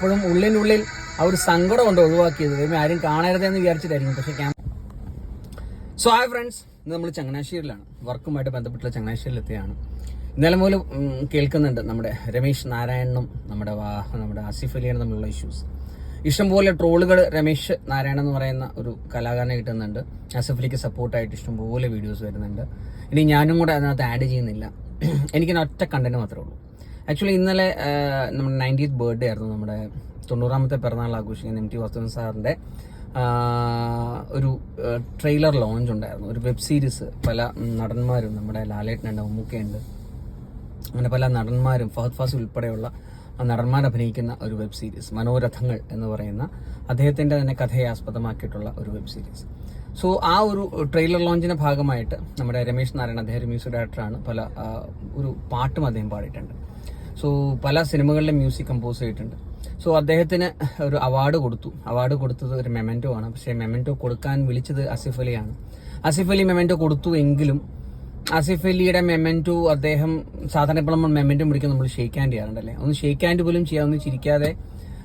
ഇപ്പോഴും ഉള്ളിനുള്ളിൽ ആ ഒരു സങ്കടം കൊണ്ട് ഒഴിവാക്കിയത്. ദൈവമേ ആരും കാണരുതെന്ന് വിചാരിച്ചിട്ടായിരിക്കും. പക്ഷെ ക്യാമ്പ സോ ഹായ് ഫ്രണ്ട്സ് ഇന്ന് നമ്മൾ ചങ്ങനാശ്ശേരിയിലാണ്. വർക്കുമായിട്ട് ബന്ധപ്പെട്ടുള്ള ചങ്ങനാശ്ശേരിയിലെത്തിയാണ്. ഇന്നലെ മുതൽ കേൾക്കുന്നുണ്ട് നമ്മുടെ രമേശ് നാരായണനും നമ്മുടെ നമ്മുടെ ആസിഫ് അലിയാണ് തമ്മിലുള്ള ഇഷ്യൂസ് ഇഷ്ടംപോലെ ട്രോളുകൾ രമേശ് നാരായണൻ എന്ന് പറയുന്ന ഒരു കലാകാരനെ കിട്ടുന്നുണ്ട്. ആസിഫ് അലിക്ക് സപ്പോർട്ടായിട്ട് ഇഷ്ടംപോലെ വീഡിയോസ് വരുന്നുണ്ട്. ഇനി ഞാനും കൂടെ അതിനകത്ത് ആഡ് ചെയ്യുന്നില്ല. എനിക്ക് ഒറ്റ കണ്ടന്റ് മാത്രമേ ഉള്ളൂ. ആക്ച്വലി ഇന്നലെ നമ്മുടെ നയന്റീത്ത് ബർത്ത്ഡേ ആയിരുന്നു. നമ്മുടെ തൊണ്ണൂറാമത്തെ പിറന്നാൾ ആഘോഷിക്കുന്ന എം ടി വാസുദേവൻ സാറിന്റെ ഒരു ട്രെയിലർ ലോഞ്ച് ഉണ്ടായിരുന്നു. ഒരു വെബ് സീരീസ് പല നടന്മാരും നമ്മുടെ ലാലേട്ടനുണ്ട് ഉമ്മുക്കയുണ്ട് അങ്ങനെ പല നടന്മാരും ഫഹദ് ഫാസിൽ ഉൾപ്പെടെയുള്ള നടന്മാർ അഭിനയിക്കുന്ന ഒരു വെബ് സീരീസ് മനോരഥങ്ങൾ എന്ന് പറയുന്ന അദ്ദേഹത്തിന്റെ തന്നെ കഥയെ ആസ്പദമാക്കിയിട്ടുള്ള ഒരു വെബ് സീരീസ് സോ ആ ഒരു ട്രെയിലർ ലോഞ്ചിന്റെ ഭാഗമായിട്ട് നമ്മുടെ രമേശ് നാരായണൻ അദ്ദേഹം മ്യൂസിക് ഡയറക്ടറാണ് പല ഒരു പാട്ടും അദ്ദേഹം പാടിയിട്ടുണ്ട്. സോ പല സിനിമകളിലെ മ്യൂസിക് കമ്പോസ് ചെയ്തിട്ടുണ്ട്. സോ അദ്ദേഹത്തിന് ഒരു അവാർഡ് കൊടുത്തു. അവാർഡ് കൊടുത്തത് ഒരു മെമെന്റോ ആണ്. പക്ഷേ മെമെന്റോ കൊടുക്കാൻ വിളിച്ചത് അസിഫ് അലിയാണ്. അസിഫ് അലി മെമെന്റോ കൊടുത്തു എങ്കിലും അസിഫ് അലിയുടെ മെമെന്റോ അദ്ദേഹം സാധാരണ ഇപ്പോൾ നമ്മൾ മെമെന്റോ പിടിക്കാൻ നമ്മൾ ഷെയ്ക്ക് ഹാൻഡ് ചെയ്യാറുണ്ടല്ലേ? ഒന്ന് ഷെയ്ക്ക് ഹാൻഡ് പോലും ചെയ്യാൻ ചിരിക്കാതെ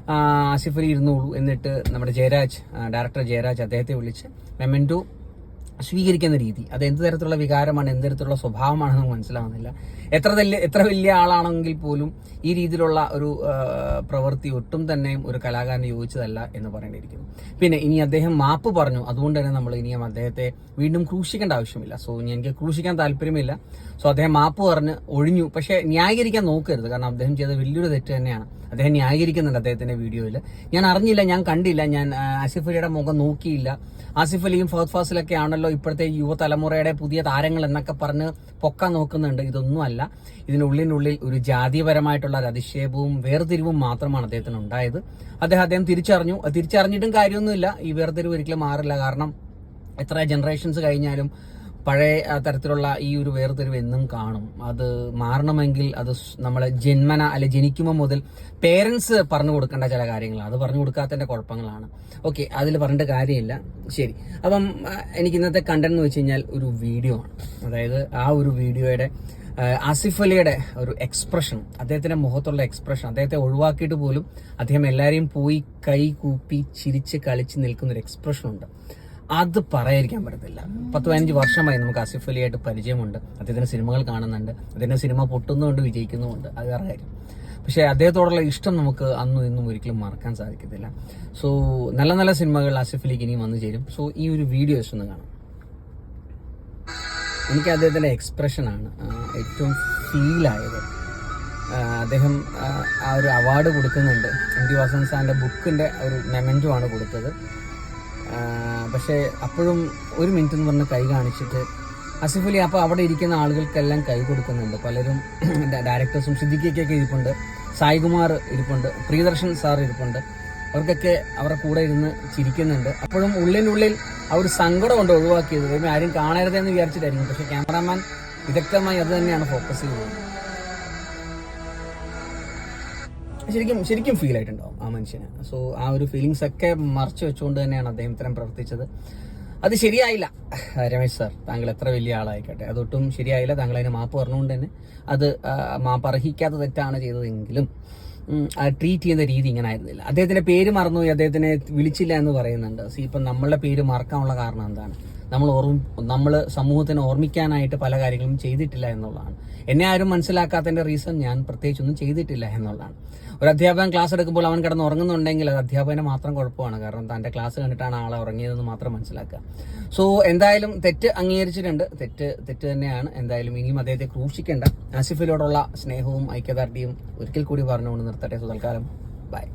ആസിഫ് അലി ഇരുന്നോളൂ എന്നിട്ട് നമ്മുടെ ജയരാജ് ഡയറക്ടർ ജയരാജ് അദ്ദേഹത്തെ വിളിച്ച് മെമെന്റോ സ്വീകരിക്കുന്ന രീതി. അത് എന്ത് തരത്തിലുള്ള വികാരമാണ് എന്ത് തരത്തിലുള്ള സ്വഭാവമാണെന്ന് നമുക്ക് മനസ്സിലാവുന്നില്ല. എത്ര എത്ര വലിയ ആളാണെങ്കിൽ പോലും ഈ രീതിയിലുള്ള ഒരു പ്രവൃത്തി ഒട്ടും തന്നെ ഒരു കലാകാരന് യോജിച്ചതല്ല എന്ന് പറയേണ്ടിയിരിക്കുന്നു. പിന്നെ ഇനി അദ്ദേഹം മാപ്പ് പറഞ്ഞു. അതുകൊണ്ട് തന്നെ നമ്മൾ ഇനിയും അദ്ദേഹത്തെ വീണ്ടും ക്രൂശിക്കേണ്ട ആവശ്യമില്ല. സോ ഇനി എനിക്ക് ക്രൂശിക്കാൻ താല്പര്യമില്ല. സോ അദ്ദേഹം മാപ്പ് പറഞ്ഞ് ഒഴിഞ്ഞു. പക്ഷേ ന്യായീകരിക്കാൻ നോക്കരുത്. കാരണം അദ്ദേഹം ചെയ്ത വലിയൊരു തെറ്റ് തന്നെയാണ്. അദ്ദേഹം ന്യായീകരിക്കുന്നുണ്ട് അദ്ദേഹത്തിന്റെ വീഡിയോയിൽ ഞാൻ അറിഞ്ഞില്ല ഞാൻ കണ്ടില്ല. ഞാൻ ആസിഫ് അലിയുടെ മുഖം നോക്കിയില്ല. ആസിഫ് അലിയും ഫഹദ് ഫാസിലൊക്കെ ആണല്ലോ ഇപ്പോഴത്തെ യുവതലമുറയുടെ പുതിയ താരങ്ങൾ എന്നൊക്കെ പറഞ്ഞ് പൊക്കാൻ നോക്കുന്നുണ്ട്. ഇതൊന്നുമല്ല. ഇതിനുള്ളിനുള്ളിൽ ഒരു ജാതീയപരമായിട്ടുള്ള ഒരു അധിക്ഷേപവും വേർതിരിവും മാത്രമാണ് അദ്ദേഹത്തിന് ഉണ്ടായത്. അദ്ദേഹം അദ്ദേഹം തിരിച്ചറിഞ്ഞു. തിരിച്ചറിഞ്ഞിട്ടും കാര്യമൊന്നുമില്ല. ഈ വേർതിരിവ് ഒരിക്കലും മാറില്ല. കാരണം എത്ര ജനറേഷൻസ് കഴിഞ്ഞാലും പഴയ തരത്തിലുള്ള ഈ ഒരു വേർതിരിവ് എന്നും കാണും. അത് മാറണമെങ്കിൽ അത് നമ്മളെ ജന്മന അല്ലെ ജനിക്കുമ്പോൾ മുതൽ പേരൻസ് പറഞ്ഞു കൊടുക്കേണ്ട ചില കാര്യങ്ങളാണ് അത് പറഞ്ഞു കൊടുക്കാത്തതിന്റെ കുഴപ്പങ്ങളാണ്. ഓക്കെ അതിൽ പറഞ്ഞിട്ട് കാര്യമില്ല. ശരി. അപ്പം എനിക്ക് ഇന്നത്തെ കണ്ടന്റ് എന്ന് വെച്ച് കഴിഞ്ഞാൽ ഒരു വീഡിയോ ആണ്. അതായത് ആ ഒരു വീഡിയോയുടെ ആസിഫ് അലിയുടെ ഒരു എക്സ്പ്രഷൻ അദ്ദേഹത്തിന്റെ മുഖത്തുള്ള എക്സ്പ്രഷൻ അദ്ദേഹത്തെ ഒഴിവാക്കിയിട്ട് പോലും അദ്ദേഹം എല്ലാവരെയും പോയി കൈ കൂപ്പി ചിരിച്ച് കളിച്ച് നിൽക്കുന്ന ഒരു എക്സ്പ്രഷൻ ഉണ്ട്. അത് പറയാതിരിക്കാൻ പറ്റത്തില്ല. പത്ത് പതിനഞ്ച് വർഷമായി നമുക്ക് ആസിഫ് അലിയായിട്ട് പരിചയമുണ്ട്. അദ്ദേഹത്തിന്റെ സിനിമകൾ കാണുന്നുണ്ട്. അദ്ദേഹത്തിന്റെ സിനിമ പൊട്ടുന്നുമുണ്ട് വിജയിക്കുന്നുമുണ്ട്. അത് വേറെ കാര്യം. പക്ഷേ അദ്ദേഹത്തോടുള്ള ഇഷ്ടം നമുക്ക് അന്നും ഇന്നും ഒരിക്കലും മറക്കാൻ സാധിക്കത്തില്ല. സോ നല്ല നല്ല സിനിമകൾ ആസിഫ് അലിക്ക് ഇനിയും വന്നു ചേരും. സോ ഈ ഒരു വീഡിയോ ജസ്റ്റ് ഒന്ന് കാണാം. എനിക്ക് അദ്ദേഹത്തിന്റെ എക്സ്പ്രഷനാണ് ഏറ്റവും ഫീലായത് അദ്ദേഹം ആ, ഒരു അവാർഡ് കൊടുക്കുന്നുണ്ട്. എം ടി വാസൻ സാറിന്റെ ബുക്കിന്റെ ഒരു മെമെന്റോ ആണ് കൊടുത്തത്. പക്ഷേ അപ്പോഴും ഒരു മിനിറ്റ് എന്ന് പറഞ്ഞ് കൈ കാണിച്ചിട്ട് അസിഫലി അപ്പോൾ അവിടെ ഇരിക്കുന്ന ആളുകൾക്കെല്ലാം കൈ കൊടുക്കുന്നുണ്ട്. പലരും ഡയറക്ടേഴ്സും സിദ്ദിഖിക്കൊക്കെ ഇരിപ്പുണ്ട്. സായികുമാർ ഇരിപ്പുണ്ട്. പ്രിയദർശൻ സാർ ഇരിപ്പുണ്ട്. അവർക്കൊക്കെ അവരുടെ കൂടെ ഇരുന്ന് ചിരിക്കുന്നുണ്ട്. അപ്പോഴും ഉള്ളിനുള്ളിൽ ആ ഒരു സങ്കടം കൊണ്ട് ഒഴിവാക്കിയത് ആരും കാണരുതെന്ന് വിചാരിച്ചിട്ടായിരിക്കും. പക്ഷേ ക്യാമറാമാൻ വിദഗ്ധമായി അത് തന്നെയാണ് ഫോക്കസ് ചെയ്യുന്നത്. ശരിക്കും ശരിക്കും ഫീൽ ആയിട്ടുണ്ടാവും ആ മനുഷ്യന്. സോ ആ ഒരു ഫീലിങ്സ് ഒക്കെ മറച്ചു വെച്ചുകൊണ്ട് തന്നെയാണ് അദ്ദേഹം ഇത്തരം പ്രവർത്തിച്ചത്. അത് ശരിയായില്ല. രമേശ് സാർ താങ്കൾ എത്ര വലിയ ആളായിക്കോട്ടെ. അതൊട്ടും ശരിയായില്ല. താങ്കൾ അതിന് മാപ്പ് പറഞ്ഞുകൊണ്ട് തന്നെ അത് മാപ്പ് അർഹിക്കാത്ത തെറ്റാണ് ചെയ്തതെങ്കിലും ട്രീറ്റ് ചെയ്യുന്ന രീതി ഇങ്ങനെ ആയിരുന്നില്ല. അദ്ദേഹത്തിന്റെ പേര് മറന്നുപോയി. അദ്ദേഹത്തിനെ വിളിച്ചില്ല എന്ന് പറയുന്നുണ്ട്. സി ഇപ്പം നമ്മളുടെ പേര് മറക്കാനുള്ള കാരണം എന്താണ്? നമ്മൾ ഓർമ്മ നമ്മൾ സമൂഹത്തിന് ഓർമ്മിക്കാനായിട്ട് പല കാര്യങ്ങളും ചെയ്തിട്ടില്ല എന്നുള്ളതാണ്. എന്നെ ആരും മനസ്സിലാക്കാത്തതിന്റെ റീസൺ ഞാൻ പ്രത്യേകിച്ചൊന്നും ചെയ്തിട്ടില്ല എന്നുള്ളതാണ്. ഒരു അധ്യാപകൻ ക്ലാസ് എടുക്കുമ്പോൾ അവൻ കിടന്ന് ഉറങ്ങുന്നുണ്ടെങ്കിൽ അത് അധ്യാപകന് മാത്രം കുഴപ്പമാണ്. കാരണം തന്റെ ക്ലാസ് കണ്ടിട്ടാണ് ആളെ ഉറങ്ങിയതെന്ന് മാത്രം മനസ്സിലാക്കുക. സോ എന്തായാലും തെറ്റ് അംഗീകരിച്ചിട്ടുണ്ട്. തെറ്റ് തെറ്റ് തന്നെയാണ്. എന്തായാലും ഇനിയും അദ്ദേഹത്തെ ക്രൂശിക്കേണ്ട. ആസിഫിലോടുള്ള സ്നേഹവും ഐക്യദാർഢ്യവും ഒരിക്കൽ കൂടി പറഞ്ഞുകൊണ്ട് നിർത്തട്ടെ. സോ തൽക്കാലം ബൈ